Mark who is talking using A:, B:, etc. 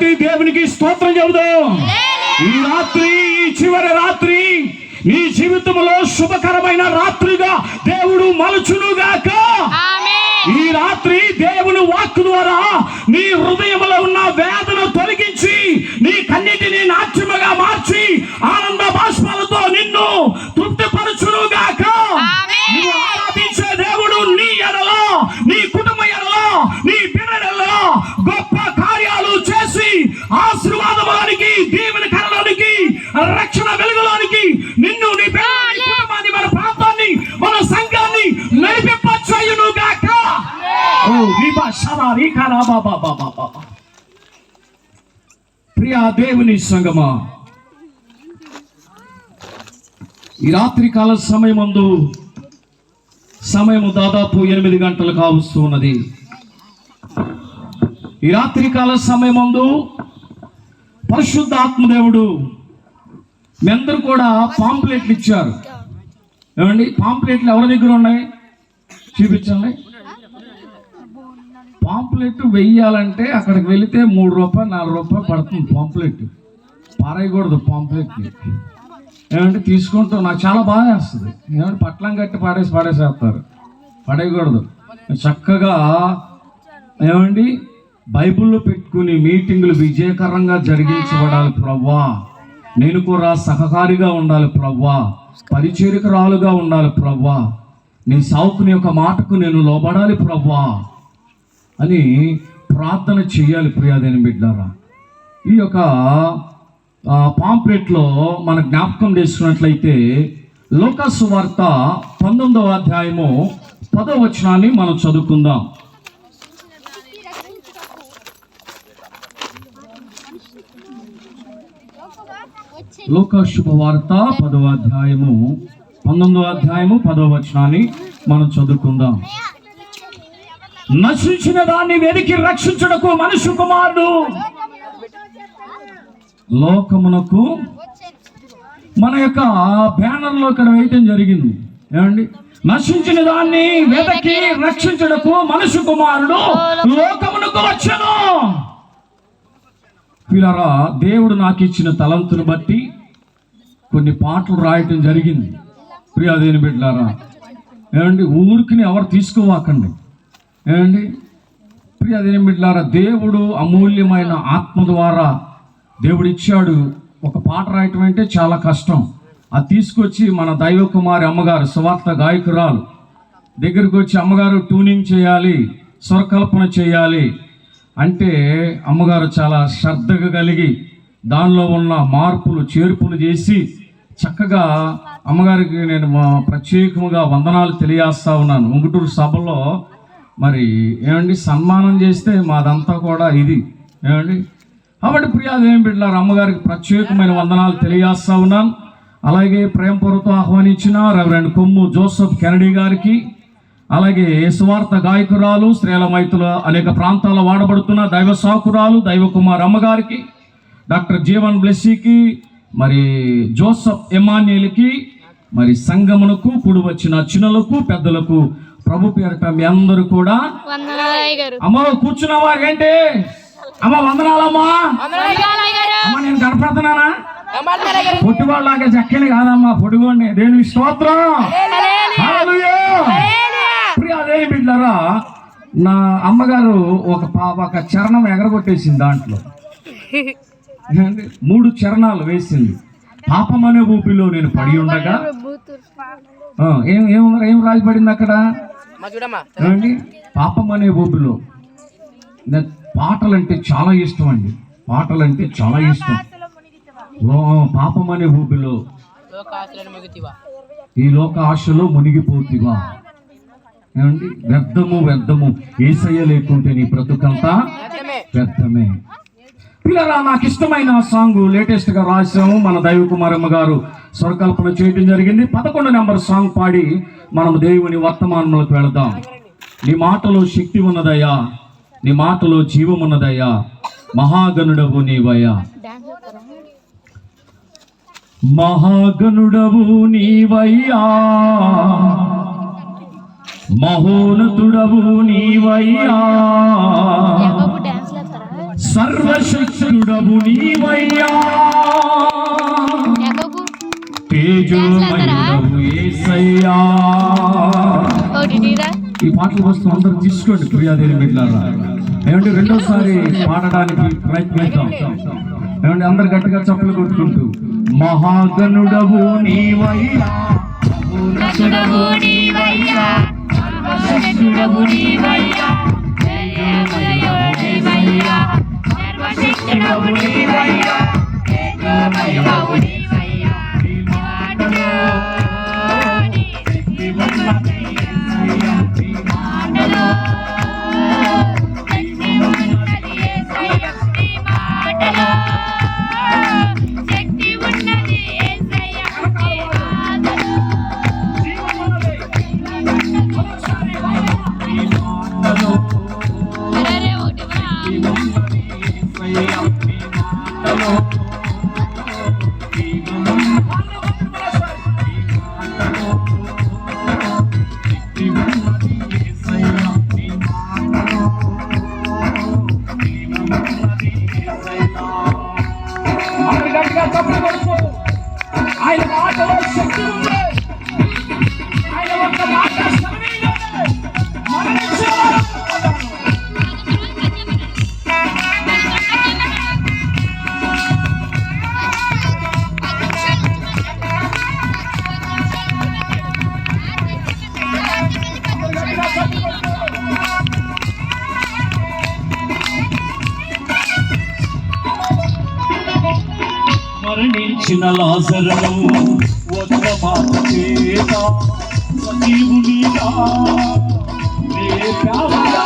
A: దేవునికి స్తోత్రం చెబుదాం. ఈ రాత్రి ఈ చివరి రాత్రి నీ జీవితంలో శుభకరమైన రాత్రిగా దేవుడు మలుచునుగాక. ఈ రాత్రి దేవుని వాక్కు ద్వారా నీ హృదయంలో బాబా బాబా బాబా ప్రియా దేవుని సంగమా. ఈ రాత్రి కాల సమయమందు సమయము దాదాపు ఎనిమిది గంటలు కావస్తూ ఉన్నది. ఈ రాత్రి కాల సమయమందు పరిశుద్ధ ఆత్మదేవుడు మీ అందరూ కూడా పాంప్లెట్లు ఇచ్చారు. ఏమండి? పాంప్లెట్లు ఎవరి దగ్గర ఉన్నాయి? చూపించండి. పాంప్లెట్ వెయ్యాలంటే అక్కడికి వెళితే మూడు రూపాయలు నాలుగు రూపాయలు పడుతుంది పాంప్లెట్. పారేయకూడదు పాంప్లెట్ని. ఏమంటే తీసుకుంటాం. నాకు చాలా బాగా వేస్తుంది. ఏమంటే పట్లం కట్టి పాడేసి పాడేసేస్తారు పడేయకూడదు. చక్కగా ఏమండి? బైబిల్లో పెట్టుకుని మీటింగులు విజయకరంగా జరిగించబడాలి ప్రవ్వా. నేను కూడా సహకారిగా ఉండాలి ప్రవ్వా. పరిచరికరాలుగా ఉండాలి ప్రవ్వా. నీ సావుకుని యొక్క మాటకు నేను లోబడాలి ప్రవ్వా. అని ప్రార్థన చేయాలి ప్రియాదేని బిడ్డారా. ఈ యొక్క పాంప్లెట్లో మన జ్ఞాపకం చేసుకున్నట్లయితే లోకాసు వార్త పంతొమ్మిదవ అధ్యాయము పదవ వచనాన్ని మనం చదువుకుందాం. లోక శుభవార్త పదవ అధ్యాయము పంతొమ్మిదవ అధ్యాయము పదవ వచనాన్ని మనం చదువుకుందాం. నశించిన దాన్ని వెతికి రక్షించుటకు మనుషు కుమారుడు. లోకమునకు మన యొక్క బ్యానర్లో ఇక్కడ వేయటం జరిగింది. ఏమండి? నశించిన దాన్ని వెతకి రక్షించడకు మనుషు కుమారుడు లోకమునకు వచ్చను. పిల్లరా దేవుడు నాకు ఇచ్చిన తలంతును బట్టి కొన్ని పాటలు రాయటం జరిగింది. ప్రియాదేని బిడ్డారా ఏమండి? ఊరికి ఎవరు తీసుకోవాకండి. ఏమండి? ప్రియ బిడ్డారా దేవుడు అమూల్యమైన ఆత్మ ద్వారా దేవుడు ఇచ్చాడు ఒక పాట రాయటం అంటే చాలా కష్టం. అది తీసుకొచ్చి మన దైవ కుమారి అమ్మగారు సువార్త గాయకురాలు దగ్గరికి వచ్చి అమ్మగారు ట్యూనింగ్ చేయాలి స్వరకల్పన చేయాలి అంటే అమ్మగారు చాలా శ్రద్ధగా కలిగి దానిలో ఉన్న మార్పులు చేర్పులు చేసి చక్కగా అమ్మగారికి నేను ప్రత్యేకంగా ప్రత్యేకముగా వందనాలు తెలియజేస్తా ఉన్నాను. ఉంగుటూరు సభలో మరి ఏమండి సన్మానం చేస్తే మాదంతా కూడా ఇది. ఏమండి? కాబట్టి ప్రియాదేవి బిడ్డలారు అమ్మగారికి ప్రత్యేకమైన వందనాలు తెలియజేస్తా ఉన్నాను అలాగే ప్రేమపూర్వతో ఆహ్వానించిన రెవరెండ్ కొమ్ము జోసఫ్ కెనడీ గారికి అలాగే సువార్త గాయకురాలు స్త్రీల మైతుల అనేక ప్రాంతాల్లో వాడబడుతున్న దైవ సాకురాలు దైవ కుమార్ అమ్మగారికి డాక్టర్ జీవన్ బ్లెస్సీకి మరి జోసఫ్ ఎమాన్యుల్కి మరి సంగమునకు కూడి వచ్చిన చిన్నలకు పెద్దలకు ప్రభు పేరట మీ అందరూ కూడా అమ్మ కూర్చున్నావా ఏంటి? అమ్మ వందనాలమ్మా. అమ్మ నేను కనపడుతున్నానా?
B: గారు.
A: పొట్టివాళ్ళలాగా చక్కని కాదమ్మా పొడిగోండి దేని స్తోత్రం. హల్లెలూయా. ప్రియ అదే బిడ్డరా నా అమ్మగారు ఒక పా ఒక చరణం ఎగరగొట్టేసింది దాంట్లో. ఏంటి? మూడు చరణాలు వేసింది. పాపం అనే ఊపిలో నేను పడి ఉండగా. ఆ, ఏం ఏం ఏం రాజపడింది అక్కడ? ఏమండి? పాపం అనే ఊపిలో. నాకు పాటలంటే చాలా ఇష్టం అండి. పాటలంటే చాలా ఇష్టం. పాపం అనే ఊపిలో. ఈ లోక ఆశలో మునిగిపోతివా? ఏమండి? వ్యర్థము వ్యర్థము. ఏసయ్య లేకుంటే నీ బ్రతుకంతా వ్యర్థమే. పిల్లరా నాకు ఇష్టమైన సాంగ్ లేటెస్ట్గా రాసాము మన దైవ కుమారమ్మ గారు. స్వరకల్పన చేయడం జరిగింది. పదకొండు నెంబర్ సాంగ్ పాడి మనం దేవుని వర్తమానంలోకి వెళదాం. నీ మాటలో శక్తి ఉన్నదయ్యా. నీ మాటలో జీవం ఉన్నదయ్యా. మహాగణుడవు నీవయ్యా. మహాగణుడవు నీవయ్యా. మహోన్నతుడవు నీవయ్యా. సర్వశక్తుడవు నీవయ్యా. ఈ పాటల వస్తూ అందరూ తీసుకోండి ప్రియాదేవి బిడ్డారా ఏమంటే రెండోసారి పాడడానికి ప్రయత్నిద్దాం. ఏమంటే అందరు గట్టిగా చప్పలు కొట్టుకుంటూ మహాగణుడవు నీవయ్యా
B: నటుడవు
C: You know.
D: వచ్చిన లాజరను ఒక్క మాట చేత సజీవునిగా లేపావయ్యా.